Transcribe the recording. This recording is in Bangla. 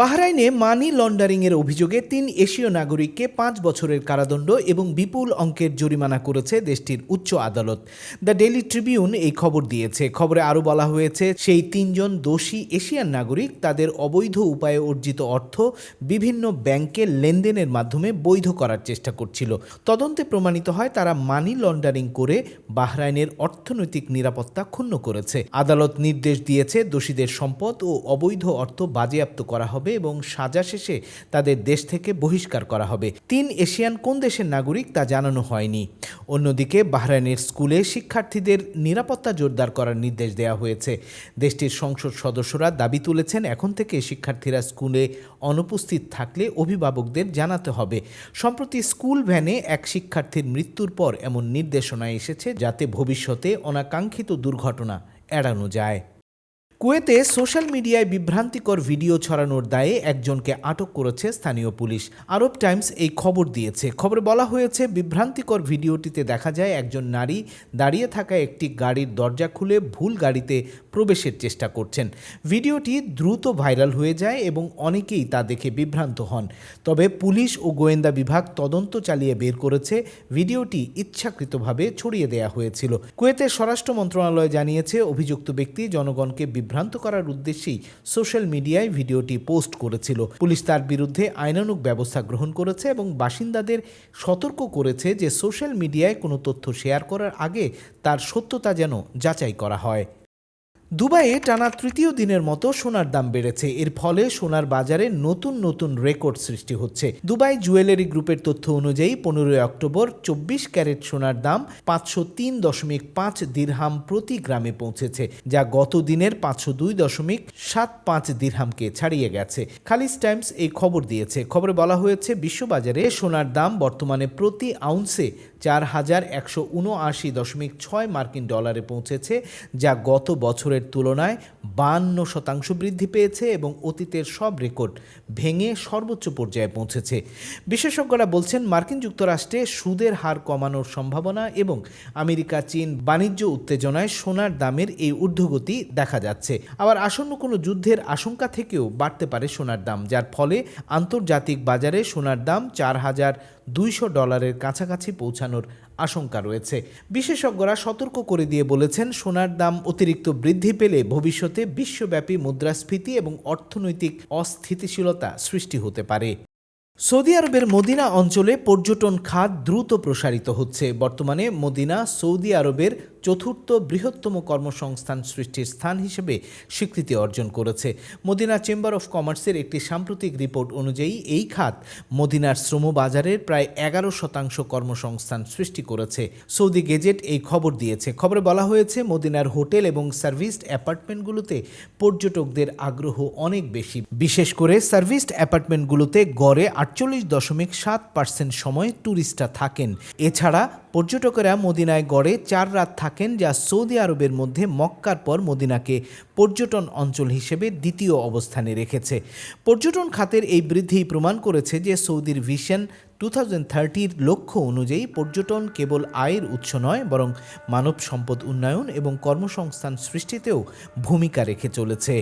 বাহরাইনে মানি লন্ডারিংয়ের অভিযোগে তিন এশীয় নাগরিককে পাঁচ বছরের কারাদণ্ড এবং বিপুল অঙ্কের জরিমানা করেছে দেশটির উচ্চ আদালত। দ্য ডেলি ট্রিবিউন এই খবর দিয়েছে। খবরে আরও বলা হয়েছে, সেই তিনজন দোষী এশিয়ান নাগরিক তাদের অবৈধ উপায়ে অর্জিত অর্থ বিভিন্ন ব্যাংকে লেনদেনের মাধ্যমে বৈধ করার চেষ্টা করছিল। তদন্তে প্রমাণিত হয়, তারা মানি লন্ডারিং করে বাহরাইনের অর্থনৈতিক নিরাপত্তা ক্ষুণ্ণ করেছে। আদালত নির্দেশ দিয়েছে, দোষীদের সম্পদ ও অবৈধ অর্থ বাজেয়াপ্ত করা হবে। এবং সাজা শেষে তাদের দেশ থেকে বহিষ্কার করা হবে। তিন এশিয়ান কোন দেশের নাগরিক তা জানানো হয়নি। অন্যদিকে বাহরাইনের স্কুলে শিক্ষার্থীদের নিরাপত্তা জোরদার করার নির্দেশ দেওয়া হয়েছে। দেশটির সংসদ সদস্যরা দাবি তুলেছেন, এখন থেকে শিক্ষার্থীরা স্কুলে অনুপস্থিত থাকলে অভিভাবকদের জানাতে হবে। সম্প্রতি স্কুল ভ্যানে এক শিক্ষার্থীর মৃত্যুর পর এমন নির্দেশনা এসেছে যাতে ভবিষ্যতে অনাকাঙ্ক্ষিত দুর্ঘটনা এড়ানো যায়। কুয়েতে সোশ্যাল মিডিয়ায় বিভ্রান্তিকর ভিডিও ছড়ানোর দায়ে একজনকে আটক করেছে স্থানীয় পুলিশ। আরব টাইমস এই খবর দিয়েছে। খবরে বলা হয়েছে, বিভ্রান্তিকর ভিডিওটিতে দেখা যায়, একজন নারী দাঁড়িয়ে থাকা একটি গাড়ির দরজা খুলে ভুল গাড়িতে প্রবেশের চেষ্টা করছেন। ভিডিওটি দ্রুত ভাইরাল হয়ে যায় এবং অনেকেই তা দেখে বিভ্রান্ত হন। তবে পুলিশ ও গোয়েন্দা বিভাগ তদন্ত চালিয়ে বের করেছে। ভিডিওটি ইচ্ছাকৃতভাবে ছড়িয়ে দেওয়া হয়েছিল। কুয়েতের স্বরাষ্ট্র মন্ত্রণালয় জানিয়েছে, অভিযুক্ত ব্যক্তি জনগণকে বিভ্রান্ত করার উদ্দেশ্যেই সোশ্যাল মিডিয়ায় ভিডিওটি পোস্ট করেছিল। পুলিশ তার বিরুদ্ধে আইনানুক ব্যবস্থা গ্রহণ করেছে এবং বাসিন্দাদের সতর্ক করেছে যে সোশ্যাল মিডিয়ায় কোনো তথ্য শেয়ার করার আগে তার সত্যতা যেন যাচাই করা হয়। দুবাইয়ে টানা তৃতীয় দিনের মতো সোনার দাম বেড়েছে। এর ফলে সোনার বাজারে নতুন নতুন রেকর্ড সৃষ্টি হচ্ছে। দুবাই জুয়েলারি গ্রুপের তথ্য অনুযায়ী পনেরোই অক্টোবর চব্বিশ ক্যারেট সোনার দাম পাঁচশো তিন দশমিক পাঁচ দিরহাম প্রতি গ্রামে পৌঁছেছে, যা গত দিনের পাঁচশো দুই দশমিক সাত পাঁচ দিরহামকে ছাড়িয়ে গেছে। খালিজ টাইমস এই খবর দিয়েছে। খবরে বলা হয়েছে, বিশ্ববাজারে সোনার দাম বর্তমানে প্রতি আউন্সে চার হাজার একশো উনআশি দশমিক ছয় মার্কিন ডলারে পৌঁছেছে, যা গত বছরের তুলনায় বান্ন শতাংশ বৃদ্ধি পেয়েছে এবং অতীতের সব রেকর্ড ভেঙে সর্বোচ্চ পর্যায়ে পৌঁছেছে। বিশেষজ্ঞরা বলছেন, মার্কিন যুক্তরাষ্ট্রে সুদের হার কমানোর সম্ভাবনা এবং আমেরিকা, চীন বাণিজ্য উত্তেজনায় সোনার দামের এই ঊর্ধ্বগতি দেখা যাচ্ছে। আবার আসন্ন কোনো যুদ্ধের আশঙ্কা থেকেও বাড়তে পারে সোনার দাম, যার ফলে আন্তর্জাতিক বাজারে সোনার দাম চার হাজার দুইশো ডলারের কাছাকাছি পৌঁছানোর আশঙ্কা রয়েছে। বিশেষজ্ঞরা সতর্ক করে দিয়ে বলেছেন, সোনার দাম অতিরিক্ত বৃদ্ধি পেলে ভবিষ্যতে বিশ্বব্যাপী মুদ্রাস্ফীতি এবং অর্থনৈতিক অস্থিতিশীলতা সৃষ্টি হতে পারে। সৌদি আরবের মদিনা অঞ্চলে পর্যটন খাত দ্রুত প্রসারিত হচ্ছে। বর্তমানে মদিনা সৌদি আরবের চতুর্থ বৃহত্তম কর্মসংস্থান সৃষ্টির স্থান হিসেবে স্বীকৃতি অর্জন করেছে। মদিনা চেম্বার অফ কমার্সের একটি সাম্প্রতিক রিপোর্ট অনুযায়ী এই খাত মদিনার শ্রম বাজারের প্রায় এগারো শতাংশ কর্মসংস্থান সৃষ্টি করেছে। সৌদি গেজেট এই খবর দিয়েছে। খবরে বলা হয়েছে, মদিনার হোটেল এবং সার্ভিসড অ্যাপার্টমেন্টগুলোতে পর্যটকদের আগ্রহ অনেক বেশি। বিশেষ করে সার্ভিসড অ্যাপার্টমেন্টগুলোতে গড়ে আটচল্লিশ দশমিক সাত পার্সেন্ট সময় ট্যুরিস্টরা থাকেন। এছাড়া পর্যটকেরা মদিনায় গড়ে চার রাত থাকেন যা সৌদি আরবের মধ্যে মক্কার পর মদিনাকে পর্যটন অঞ্চল হিসেবে দ্বিতীয় অবস্থানে রেখেছে। পর্যটন খাতের এই বৃদ্ধি প্রমাণ করেছে যে সৌদির ভিশন টু থাউজেন্ড থার্টির লক্ষ্য অনুযায়ী পর্যটন কেবল আয়ের উৎস নয়, বরং মানব সম্পদ উন্নয়ন এবং কর্মসংস্থান সৃষ্টিতেও ভূমিকা রেখে চলেছে।